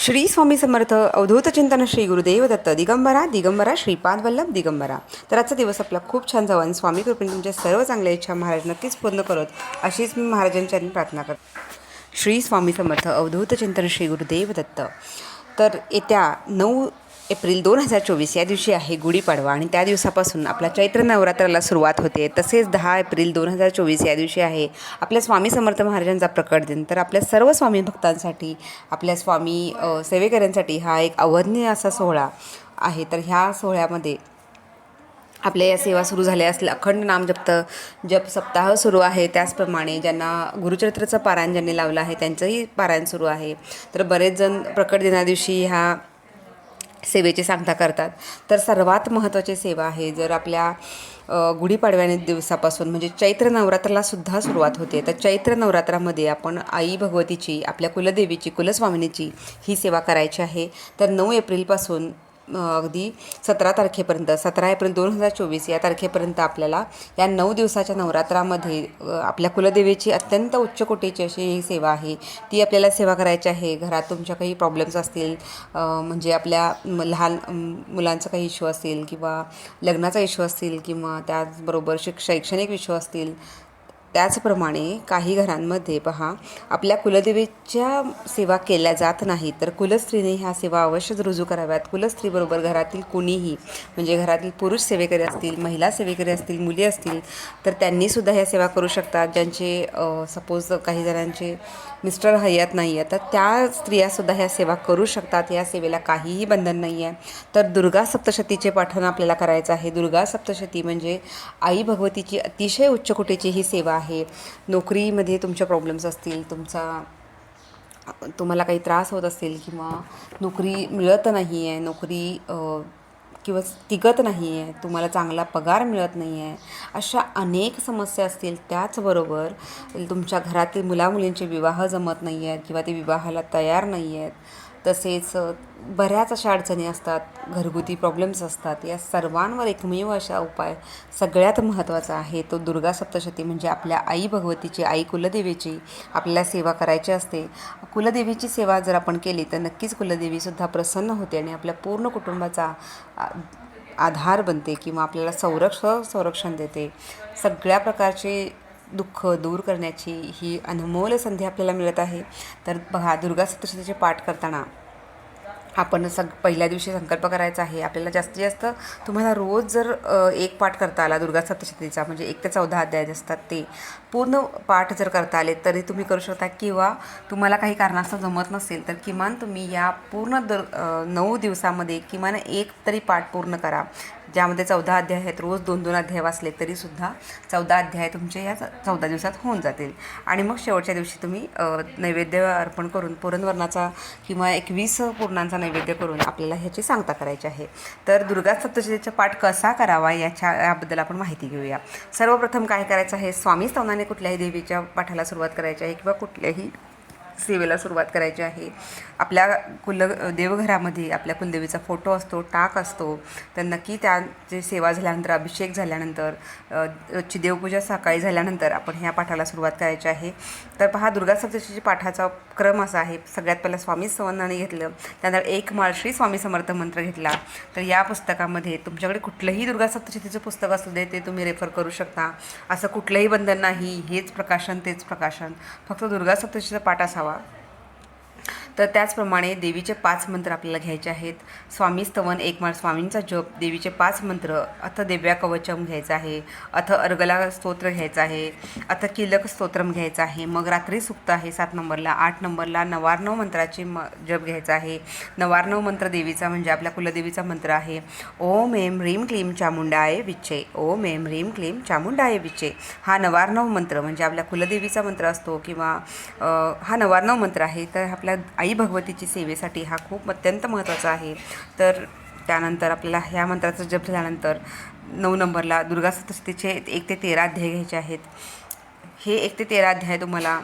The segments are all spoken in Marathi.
श्री स्वामी समर्थ अवधूत चिंतन श्री गुरुदेव दत्त दिगंबरा दिगंबरा श्रीपाद वल्लभ दिगंबरा. तर आजचा दिवस आपला खूप छान जावा. आणि स्वामी कृपेने तुमच्या सर्व चांगल्या इच्छा महाराज नक्कीच पूर्ण करत. अशीच मी महाराजांच्या प्रार्थना करते. श्री स्वामी समर्थ अवधूत चिंतन श्री गुरुदेव दत्त. तर येत्या नऊ एप्रिल दोन हजार चोवीस या दिवशी आहे गुढीपाडवा आणि त्या दिवसापासून आपला चैत्र नवरात्राला सुरुवात होते. तसेच दहा एप्रिल दोन हजार चोवीस या दिवशी आहे आपल्या स्वामी समर्थ महाराजांचा प्रकट दिन. तर आपल्या सर्व स्वामी भक्तांसाठी आपल्या स्वामी सेवेकऱ्यांसाठी हा एक अवधनीय असा सोहळा आहे. तर ह्या सोहळ्यामध्ये आपल्या या सेवा सुरू झाल्या असल्या अखंड नाम जप्त जप सप्ताह सुरू आहे. त्याचप्रमाणे ज्यांना गुरुचरित्राचं पारायण ज्यांनी लावलं आहे त्यांचंही पारायण सुरू आहे. तर बरेच जण प्रकट दिनादिवशी ह्या सेवेची सांगता करतात. तर सर्वात महत्त्वाची सेवा आहे जर आपल्या गुढीपाडव्याने दिवसापासून म्हणजे चैत्र नवरात्राला सुद्धा सुरुवात होते. तर चैत्र नवरात्रामध्ये आपण आई भगवतीची आपल्या कुलदेवीची कुलस्वामिनीची ही सेवा करायची आहे. तर नऊ एप्रिलपासून अगदी सतरा तारखेपर्यंत सतरा एप्रिल दोन हजार चोवीस या तारखेपर्यंत आपल्याला या नऊ दिवसाच्या नवरात्रामध्ये आपल्या कुलदेवीची अत्यंत उच्च कोटीची अशी ही सेवा आहे. ती आपल्याला सेवा करायची आहे. घरात तुमच्या काही प्रॉब्लेम्स असतील म्हणजे आपल्या म- लहान मुलांचा काही इश्यू असतील किंवा लग्नाचा इश्यू असतील किंवा त्याचबरोबर शिक शैक्षणिक इश्यू असतील त्याचप्रमाणे काही घरांमध्ये पहा आपल्या कुलदेवीच्या सेवा केल्या जात नाही तर कुलस्त्रीने ह्या सेवा अवश्यच रुजू कराव्यात. कुलस्त्रीबरोबर घरातील कुणीही म्हणजे घरातील पुरुष सेवेकरी असतील महिला सेवेकरी असतील मुली असतील तर त्यांनीसुद्धा ह्या सेवा करू शकतात. ज्यांचे सपोज काही जणांचे मिस्टर हयात नाही आहे तर त्या स्त्रियासुद्धा ह्या सेवा करू शकतात. या सेवेला काहीही बंधन नाही आहे तर दुर्गा सप्तशतीचे पाठन आपल्याला करायचं आहे. दुर्गा सप्तशती म्हणजे आई भगवतीची अतिशय उच्चकोटीची ही सेवा आहे. नोकरीमध्ये तुमच्या प्रॉब्लेम्स असतील तुमचा तुम्हाला काही त्रास होत असेल किंवा नोकरी मिळत नाही आहे नोकरी किंवा टिकत नाही आहे तुम्हाला चांगला पगार मिळत नाही आहे अशा अनेक समस्या असतील. त्याचबरोबर तुमच्या घरातील मुलामुलींचे विवाह जमत नाही आहेत किंवा ते विवाहाला तयार नाही आहेत तसेच बऱ्याच अशा अडचणी असतात घरगुती प्रॉब्लेम्स असतात. या सर्वांवर एकमेव अशा उपाय सगळ्यात महत्त्वाचा आहे. तो दुर्गा सप्तशती म्हणजे आपल्या आई भगवतीची आई कुलदेवीची आपल्याला सेवा करायची असते. कुलदेवीची सेवा जर आपण केली तर नक्कीच कुलदेवीसुद्धा प्रसन्न होते आणि आपल्या पूर्ण कुटुंबाचा आधार बनते किंवा आपल्याला संरक्ष संरक्षण देते. सगळ्या प्रकारचे दुःख दूर करण्याची ही अनमोल संधी आपल्याला मिळत आहे. तर बघा दुर्गा सप्तशतीचे पाठ करताना आपण सग पहिल्या दिवशी संकल्प करायचा आहे. आपल्याला जास्तीत जास्त तुम्हाला रोज जर एक पाठ करता आला दुर्गा सप्तशतीचा म्हणजे एक ते चौदा अध्याय असतात ते पूर्ण पाठ जर करता आले तरी तुम्ही करू शकता किंवा तुम्हाला काही कारणास्तव जमत नसेल तर किमान तुम्ही या पूर्ण दर नऊ दिवसामध्ये किमान एक तरी पाठ पूर्ण करा. ज्यामध्ये चौदा अध्याय आहेत रोज दोन दोन अध्याय वाचले तरीसुद्धा चौदा अध्याय तुमचे या चौदा दिवसात होऊन जातील. आणि मग शेवटच्या दिवशी तुम्ही नैवेद्य अर्पण करून पुरणवर्णाचा किंवा एकवीस पूर्णांचा नैवेद्य करून आपल्याला ह्याची सांगता करायची आहे. तर दुर्गा सप्तशतीचा पाठ कसा करावा याच्या याबद्दल आपण माहिती घेऊया. सर्वप्रथम काय करायचं आहे? स्वामी स्तवनाने कुठल्याही देवीच्या पाठाला सुरुवात करायची आहे किंवा कुठल्याही सेवेला सुरुवात करायची आहे. आपल्या कुल देवघरामध्ये आपल्या कुलदेवीचा फोटो असतो टाक असतो. तर नक्की त्याची सेवा झाल्यानंतर अभिषेक झाल्यानंतर रोजची देवपूजा सकाळी झाल्यानंतर आपण ह्या पाठाला सुरुवात करायची आहे. तर पहा दुर्गा सप्तशतीच्या पाठाचा क्रम असा आहे. सगळ्यात पहिला स्वामी संवंदाने घेतलं. त्यानंतर एक माळ श्री स्वामी समर्थ मंत्र घेतला. तर या पुस्तकामध्ये तुमच्याकडे कुठलंही दुर्गा सप्तशतीचं पुस्तक असू दे ते तुम्ही रेफर करू शकता. असं कुठलंही बंधन नाही. हेच प्रकाशन तेच प्रकाशन. फक्त दुर्गा सप्तशतीचा पाठ असावा. lá. तर त्याचप्रमाणे देवीचे पाच मंत्र आपल्याला घ्यायचे आहेत. स्वामी स्तवन एकमाळ स्वामींचा जप देवीचे पाच मंत्र अथ देव्या कवचम घ्यायचं आहे अथ अर्गला स्तोत्र घ्यायचं आहे अथ किलक स्तोत्रम घ्यायचं आहे मग रात्री सुक्त आहे सात नंबरला आठ नंबरला नवार्णव मंत्राची म जप घ्यायचा आहे. नवार्णव मंत्र देवीचा म्हणजे आपल्या कुलदेवीचा मंत्र आहे. ओम एम ह्रीम क्लीम चामुंडाय विच्चे ओम एम ह्रीम क्लीम चामुंडाय विच्चे हा नवार्णव मंत्र म्हणजे आपल्या कुलदेवीचा मंत्र असतो किंवा हा नवार्णव मंत्र आहे. तर आपल्या आई भगवतीची सेवेसाठी हा खूप अत्यंत महत्त्वाचा आहे. तर त्यानंतर आपल्याला ह्या मंत्राचा जप झाल्यानंतर नऊ नंबरला दुर्गा सप्तशतीचे एक ते तेरा अध्याय घ्यायचे आहेत. हे एक ते तेरा अध्याय तुम्हाला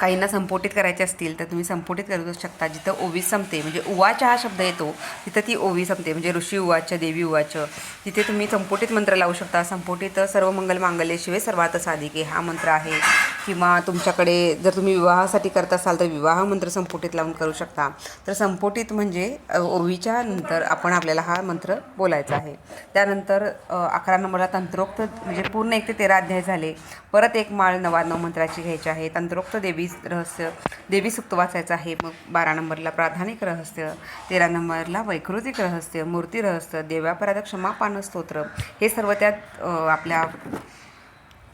काहींना संपोटित करायचे असतील तर तुम्ही संपोटित करू शकता. जिथं ओवी संपते म्हणजे उवाचा हा शब्द येतो तिथं ती ओवी संपते म्हणजे ऋषी उवाच देवी उवाच. तिथे तुम्ही संपोटित मंत्र लावू शकता. संपोटित सर्व मंगल मांगल्य शिवे सर्वात साधिके. हा मंत्र आहे. किंवा तुमच्याकडे जर तुम्ही विवाहासाठी करत असाल तर विवाह मंत्र संपुटीत लावून करू शकता. तर संपुटीत म्हणजे ओवीच्या नंतर आपण आपल्याला हा मंत्र बोलायचा आहे. त्यानंतर अकरा नंबरला तंत्रोक्त म्हणजे पूर्ण एक ते तेरा अध्याय झाले. परत एक माळ नव्याण्णव मंत्राची घ्यायची आहे. तंत्रोक्त देवी रहस्य देवी सुक्त वाचायचं आहे. मग बारा नंबरला प्राधानिक रहस्य तेरा नंबरला वैकृतिक रहस्य मूर्ती रहस्य देव्यापराध क्षमापान स्तोत्र. हे सर्व त्यात आपल्या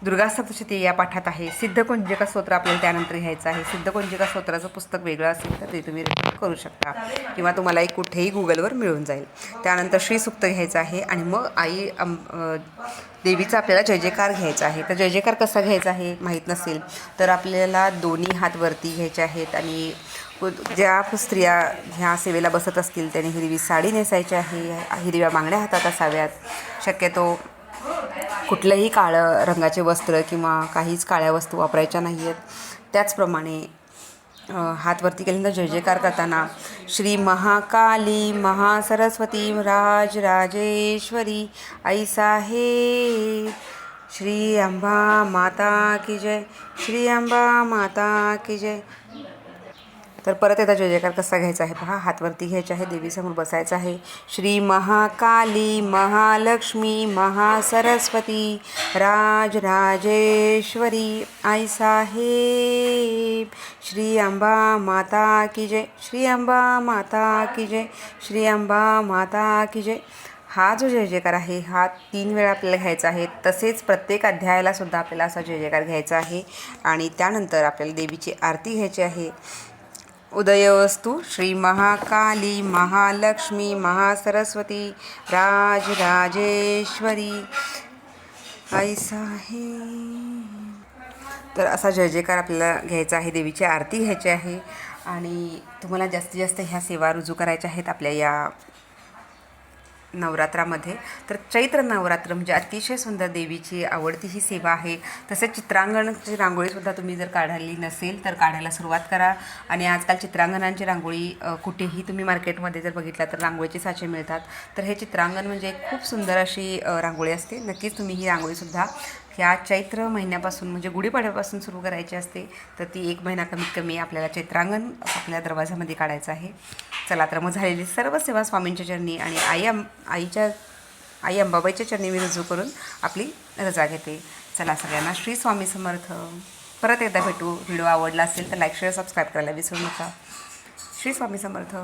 दुर्गा सप्तशती या पाठात आहे. सिद्धकुंजिका स्तोत्र आपल्याला त्यानंतर घ्यायचं आहे. सिद्धकुंजिका स्तोत्राचं पुस्तक वेगळं असेल तर ते तुम्ही रेफर करू शकता किंवा तुम्हाला एक कुठेही गुगलवर मिळून जाईल. त्यानंतर श्रीसुक्त घ्यायचं आहे आणि मग आई अं, देवीचा आपल्याला जय जयकार घ्यायचा आहे. तर जय जयकार कसा घ्यायचा आहे माहीत नसेल तर आपल्याला दोन्ही हात वरती घ्यायचे आहेत आणि ज्या स्त्रिया ह्या सेवेला बसत असतील त्यांनी हिरवी साडी नेसायची आहे हिरव्या बांगड्या हातात असाव्यात. शक्यतो कुठलंही काळं रंगाचे वस्त्र किंवा काहीच काळ्या वस्तू वापरायच्या नाही आहेत त्याचप्रमाणे हातवरती हात वरती केल्यानंतर जय जयकार करताना श्री महाकाली महासरस्वती राज राजेश्वरी ऐसा हे श्री अंबा माता की जय श्री अंबा माता की जय. तर परत एकदा जयजयकार कसा घ्यायचा आहे पहा. हातवरती घ्यायचा घ्यायचे आहे देवीसमोर बसायचं आहे. श्री महाकाली महालक्ष्मी महासरस्वती राज राजेश्वरी आई साहेब. श्री अंबा माता की जय. श्री अंबा माता की जय. श्री अंबा माता की जय. हा जो जय जयकार आहे हा तीन वेळा आपल्याला घ्यायचा आहे. तसेच प्रत्येक अध्यायाला सुद्धा आपल्याला असा जय जयकार घ्यायचा आहे. आणि त्यानंतर आपल्याला देवीची आरती घ्यायची आहे. उदयवस्तू श्री महाकाली महालक्ष्मी महासरस्वती राज राजेश्वरी आई तर असा जय जयकार आपल्याला घ्यायचा आहे देवीची आरती घ्यायची आहे आणि तुम्हाला जास्तीत जास्त ह्या सेवा रुजू करायच्या आहेत आपल्या या नवरात्रामध्ये. तर चैत्र नवरात्र म्हणजे अतिशय सुंदर देवीची आवडती ही सेवा आहे. तसेच चित्रांगणाची रांगोळीसुद्धा तुम्ही जर काढली नसेल तर काढायला सुरुवात करा. आणि आजकाल चित्रांगणांची रांगोळी कुठेही तुम्ही मार्केटमध्ये जर बघितला तर रांगोळीचे साचे मिळतात. तर हे चित्रांगण म्हणजे खूप सुंदर अशी रांगोळी असते. नक्कीच तुम्ही ही रांगोळीसुद्धा ह्या चैत्र महिन्यापासून म्हणजे गुढीपाड्यापासून सुरू करायची असते तर ती एक महिना कमीत कमी आपल्याला चैत्रांगण आपल्या दरवाजामध्ये काढायचं आहे. चला तर मग झालेली सर्व सेवा स्वामींच्या चरणी आणि आई अं आईच्या आई अंबाबाईच्या चरणी मी रुजू करून आपली रजा घेते. चला सगळ्यांना श्री स्वामी समर्थ. परत एकदा भेटू. व्हिडिओ आवडला असेल तर लाईक शेअर सबस्क्राईब करायला विसरू नका. श्री स्वामी समर्थ.